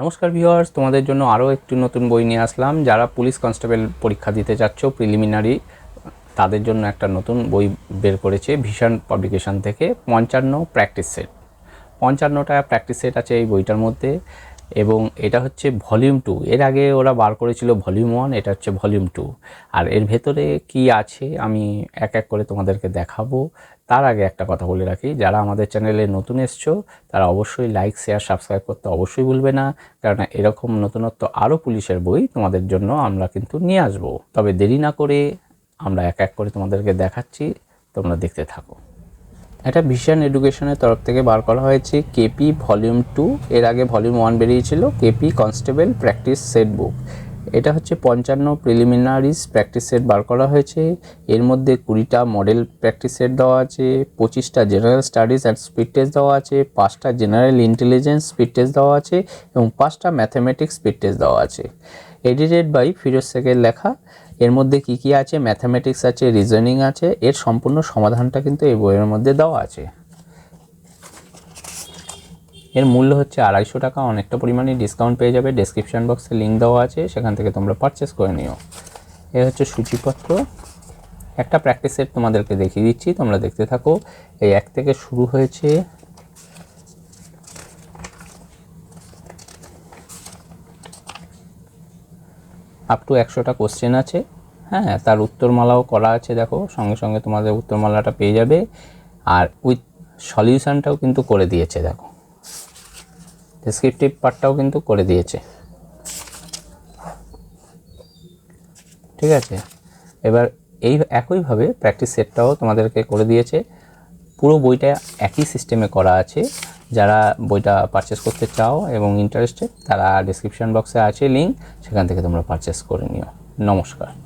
নমস্কার ভিউয়ার্স, তোমাদের জন্য আরও একটি নতুন বই নিয়ে আসলাম। যারা পুলিশ কনস্টেবল পরীক্ষা দিতে চাচ্ছ, প্রিলিমিনারি, তাদের জন্য একটা নতুন বই বের করেছে ভীষণ পাবলিকেশন থেকে, পঞ্চান্ন প্র্যাকটিস সেট। পঞ্চান্নটা প্র্যাকটিস সেট আছে এই বইটার মধ্যে। এবং এটা হচ্ছে ভলিউম টু এর আগে ওরা বার করেছিল ভলিউম ওয়ান এটা হচ্ছে ভলিউম টু আর এর ভেতরে কি আছে আমি এক এক করে তোমাদেরকে দেখাবো। তার আগে একটা কথা বলে রাখি, যারা আমাদের চ্যানেলে নতুন এসছো, তারা অবশ্যই লাইক শেয়ার সাবস্ক্রাইব করতে অবশ্যই ভুলবে না কারণ এরকম নতুনত্ব আরও পুলিশের বই তোমাদের জন্য আমরা কিন্তু নিয়ে আসব। তবে দেরি না করে আমরা এক এক করে তোমাদেরকে দেখাচ্ছি, তোমরা দেখতে থাকো। এটা ভিশন এডুকেশনের তরফ থেকে বার করা হয়েছে কেপি ভলিউম টু এর আগে ভলিউম ওয়ান বেরিয়েছিল KP constable practice set book এটা হচ্ছে পঞ্চান্ন প্রিলিমিনারিজ প্র্যাকটিস সেট বার করা হয়েছে। এর মধ্যে কুড়িটা মডেল প্র্যাকটিস সেট দেওয়া আছে, পঁচিশটা general studies and speed test দেওয়া আছে, পাঁচটা জেনারেল ইন্টেলিজেন্স স্পিড টেস্ট দেওয়া আছে এবং পাঁচটা ম্যাথামেটিক্স স্পিড টেস্ট দেওয়া আছে। এডিটেড বাই ফিরোজ শেখের লেখা। এর মধ্যে কি কি আছে? ম্যাথামেটিক্স আছে রিজনিং আছে, এর সম্পূর্ণ সমাধানটা কিন্তু এই বইয়ের মধ্যে দেওয়া আছে। এর মূল্য হচ্ছে আড়াইশো টাকা। অনেকটা পরিমাণে ডিসকাউন্ট পেয়ে যাবে। ডেসক্রিপশন বক্সে লিঙ্ক দেওয়া আছে। সেখান থেকে তোমরা পারচেস করে নিও। এ হচ্ছে সূচিপত্র। একটা প্র্যাকটিস সেট তোমাদেরকে দেখিয়ে দিচ্ছি। তোমরা দেখতে থাকো। এই এক থেকে শুরু হয়েছে। আপ টু একশোটা কোশ্চেন আছে। হ্যাঁ তার উত্তরমালাও করা আছে। দেখো, সঙ্গে সঙ্গে তোমাদের উত্তরমালাটা পেয়ে যাবে। আর উইথ সলিউশানটাও কিন্তু করে দিয়েছে, দেখো। ডেসক্রিপটিভ পার্টটাও কিন্তু করে দিয়েছে। ঠিক আছে? এবার এই একইভাবে প্র্যাকটিস সেটটাও তোমাদেরকে করে দিয়েছে। পুরো বইটা একই সিস্টেমে করা আছে। যারা বইটা পারচেস করতে চাও এবং ইন্টারেস্টেড তারা ডিসক্রিপশন বক্সে আছে লিঙ্ক সেখান থেকে তোমরা পারচেস করে নিও। নমস্কার।